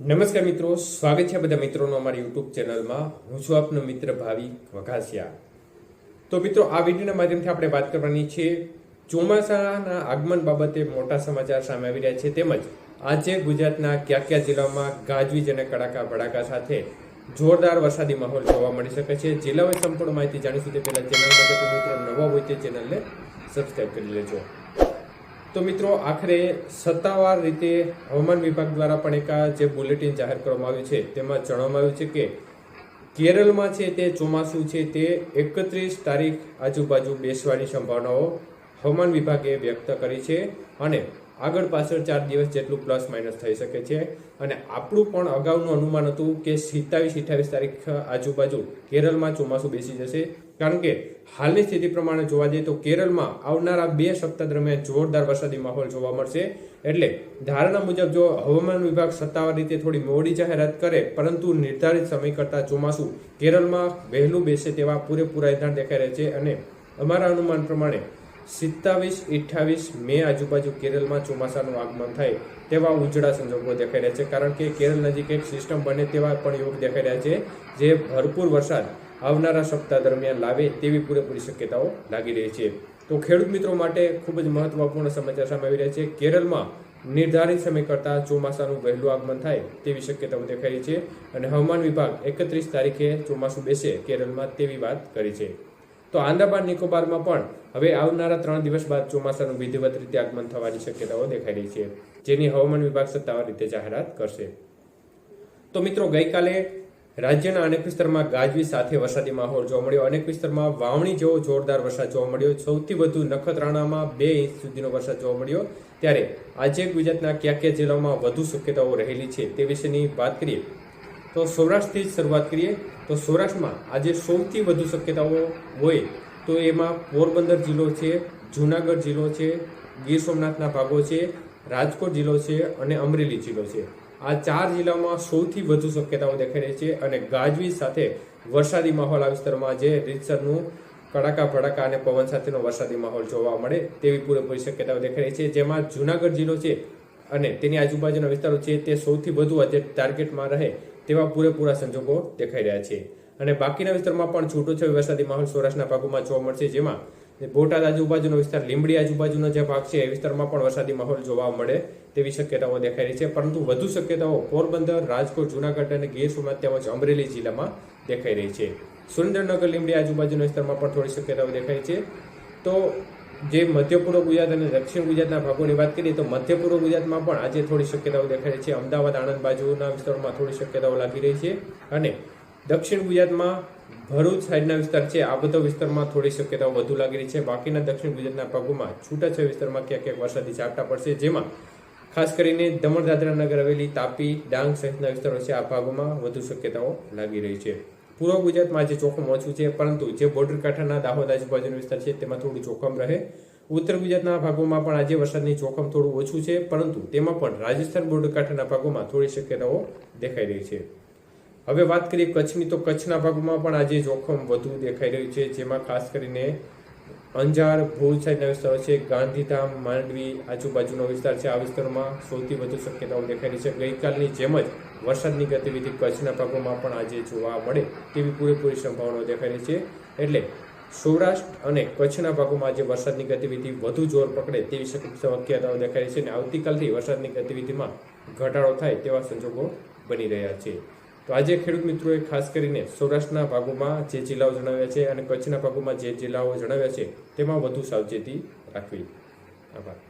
નમસ્કાર મિત્રો, સ્વાગત છે બધા મિત્રોનો અમારી યુટ્યુબ ચેનલમાં. હું છું આપનો મિત્ર ભાવિક વઘાસિયા. તો મિત્રો, આ વિડીયોના માધ્યમથી આપણે વાત કરવાની છે ચોમાસાના આગમન બાબતે મોટા સમાચાર સામે આવી રહ્યા છે. તેમજ આજે ગુજરાતના કયા કયા જિલ્લામાં ગાજવીજ અને કડાકા ભડાકા સાથે જોરદાર વરસાદી માહોલ જોવા મળી શકે છે. જિલ્લાઓએ સંપૂર્ણ માહિતી જાણીશું તે પહેલાં ચેનલમાં માટે મિત્રો નવા હોય તે ચેનલને સબસ્ક્રાઈબ કરી લેજો. તો મિત્રો, આખરે સત્તાવાર રીતે હવામાન વિભાગ દ્વારા પણ એક જે બુલેટિન જાહેર કરવામાં આવ્યું છે, તેમાં જણાવવામાં આવ્યું છે કે કેરળમાં છે તે ચોમાસું છે તે એકત્રીસ તારીખ આજુબાજુ બેસવાની સંભાવનાઓ હવામાન વિભાગે વ્યક્ત કરી છે અને આગળ પાછળ ચાર દિવસ જેટલું પ્લસ માઇનસ થઈ શકે છે. અને આપણું પણ અગાઉનું અનુમાન હતું કે સિત્તાવીસ અઠ્યાવીસ તારીખ આજુબાજુ કેરળમાં ચોમાસું બેસી જશે. કારણ કે હાલની સ્થિતિ પ્રમાણે જોવા જઈએ તો કેરળમાં આવનારા બે સપ્તાહ દરમિયાન જોરદાર વરસાદી માહોલ જોવા મળશે. એટલે ધારણા મુજબ જો હવામાન વિભાગ સત્તાવાર રીતે થોડી મોડી જાહેરાત કરે, પરંતુ નિર્ધારિત સમય કરતાં ચોમાસું કેરળમાં વહેલું બેસે તેવા પૂરેપૂરા ઇંધણ દેખાઈ રહ્યા છે. અને અમારા અનુમાન પ્રમાણે સિત્તાવીસ અઠ્યાવીસ મે આજુબાજુ કેરળમાં ચોમાસાનું આગમન થાય તેવા ઉજળા સંજોગો દેખાઈ રહ્યા છે. કારણ કે કેરળ નજીક એક સિસ્ટમ બને તેવા પણ યોગ દેખાઈ રહ્યા છે, જે ભરપૂર વરસાદ આવનારા સપ્તાહ દરમિયાન લાવે તેવી પૂરેપૂરી શક્યતાઓ લાગી રહી છે. તો ખેડૂત મિત્રો માટે ખૂબ જ મહત્વપૂર્ણ સમાચાર સામે આવી રહ્યા છે. કેરળમાં નિર્ધારિત સમય કરતાં ચોમાસાનું વહેલું આગમન થાય તેવી શક્યતાઓ દેખાઈ છે અને હવામાન વિભાગ એકત્રીસ તારીખે ચોમાસું બેસે કેરળમાં તેવી વાત કરી છે. તો આંદામાન નિકોબારમાં પણ હવે આવનારા ત્રણ દિવસ બાદ ચોમાસાનું વિધિવત રીતે આગમન થવાની શક્યતાઓ દેખાઈ રહી છે, જેની હવામાન વિભાગ સત્તાવાર રીતે જાહેરાત કરશે. તો મિત્રો, ગઈકાલે રાજ્યના અનેક વિસ્તારમાં ગાજવી સાથે વરસાદી માહોલ જોવા મળ્યો. અનેક વિસ્તારમાં વાવણી જેવો જોરદાર વરસાદ જોવા મળ્યો. સૌથી વધુ નખત્રાણામાં બે ઇંચ સુધીનો વરસાદ જોવા મળ્યો. ત્યારે આજે ગુજરાતના ક્યાં ક્યાં જિલ્લાઓમાં વધુ શક્યતાઓ રહેલી છે તે વિશેની વાત કરીએ. તો સૌરાષ્ટ્રથી જ શરૂઆત કરીએ. તો સૌરાષ્ટ્રમાં આજે સૌથી વધુ શક્યતાઓ હોય તો એમાં પોરબંદર જિલ્લો છે, જૂનાગઢ જિલ્લો છે, ગીર સોમનાથના ભાગો છે, રાજકોટ જિલ્લો છે અને અમરેલી જિલ્લો છે. આ ચાર જિલ્લામાં સૌથી વધુ શક્યતાઓ દેખાઈ રહી છે અને ગાજવીજ સાથે વરસાદી માહોલ આ વિસ્તારમાં જે રીતસરનું કડાકા ભડાકા અને પવન સાથેનો વરસાદી માહોલ જોવા મળે તેવી પૂરેપૂરી શક્યતાઓ દેખાઈ રહી છે. જેમાં જૂનાગઢ જિલ્લો છે અને તેની આજુબાજુના વિસ્તારો છે તે સૌથી વધુ આજે ટાર્ગેટમાં રહે તેવા પૂરેપૂરા સંજોગો દેખાઈ રહ્યા છે. અને બાકીના વિસ્તારમાં પણ છૂટોછવાયો વરસાદી માહોલ સૌરાષ્ટ્રના ભાગોમાં જોવા મળશે, જેમાં બોટાદ આજુબાજુનો વિસ્તાર, લીંબડી આજુબાજુનો જે ભાગ છે, એ વિસ્તારમાં પણ વરસાદી માહોલ જોવા મળે તેવી શક્યતાઓ દેખાઈ રહી છે. પરંતુ વધુ શક્યતાઓ પોરબંદર, રાજકોટ, જૂનાગઢ અને ગીર સોમનાથ તેમજ અમરેલી જિલ્લામાં દેખાઈ રહી છે. સુરેન્દ્રનગર, લીંબડી આજુબાજુના વિસ્તારમાં પણ થોડી શક્યતાઓ દેખાય છે. તો જે મધ્ય પૂર્વ ગુજરાત અને દક્ષિણ ગુજરાતના ભાગોની વાત કરીએ તો મધ્ય પૂર્વ ગુજરાતમાં પણ આજે થોડી શક્યતાઓ દેખાઈ છે. અમદાવાદ, આણંદ બાજુના વિસ્તારોમાં થોડી શક્યતાઓ લાગી રહી છે અને દક્ષિણ ગુજરાતમાં ભરૂચ સાઈડના વિસ્તાર છે, આ બધા વિસ્તારમાં થોડી શક્યતાઓ વધુ લાગી રહી છે. બાકીના દક્ષિણ ગુજરાતના ભાગોમાં છૂટાછવાયા વિસ્તારમાં ક્યાંક ક્યાંક વરસાદી ઝાપટા પડશે, જેમાં ખાસ કરીને દમણ, દાદરા નગર, હવેલી, તાપી, ડાંગ સહિતના વિસ્તારો છે, આ ભાગોમાં વધુ શક્યતાઓ લાગી રહી છે. પૂર્વ ગુજરાતમાં આજે જોખમ ઓછું છે, પરંતુ જે બોર્ડર કાંઠાના દાહોદ આજુબાજુનો વિસ્તાર છે, તેમાં થોડું જોખમ રહે. ઉત્તર ગુજરાતના ભાગોમાં પણ આજે વરસાદની જોખમ થોડું ઓછું છે, પરંતુ તેમાં પણ રાજસ્થાન બોર્ડર કાંઠાના ભાગોમાં થોડી શક્યતાઓ દેખાઈ રહી છે. હવે વાત કરીએ કચ્છની, તો કચ્છના ભાગોમાં પણ આજે જોખમ વધુ દેખાઈ રહ્યું છે, જેમાં ખાસ કરીને અંજાર, ભુજ સાઈડના વિસ્તારો છે. ગાંધીધામ, માંડવી આજુબાજુનો વિસ્તાર છે. આ વિસ્તારોમાં સૌથી વધુ શક્યતાઓ દેખાઈ રહી છે. ગઈકાલની જેમ જ વરસાદની ગતિવિધિ કચ્છના ભાગોમાં પણ આજે જોવા મળે તેવી પૂરેપૂરી સંભાવનાઓ દેખાઈ રહી છે. એટલે સૌરાષ્ટ્ર અને કચ્છના ભાગોમાં આજે વરસાદની ગતિવિધિ વધુ જોર પકડે તેવી શક્યતાઓ દેખાઈ રહી છે. અને આવતીકાલથી વરસાદની ગતિવિધિમાં ઘટાડો થાય તેવા સંજોગો બની રહ્યા છે. તો આજે ખેડૂત મિત્રોએ ખાસ કરીને સૌરાષ્ટ્રના ભાગોમાં જે જિલ્લાઓ જણાવ્યા છે અને કચ્છના ભાગોમાં જે જિલ્લાઓ જણાવ્યા છે, તેમાં વધુ સાવચેતી રાખવી. આભાર.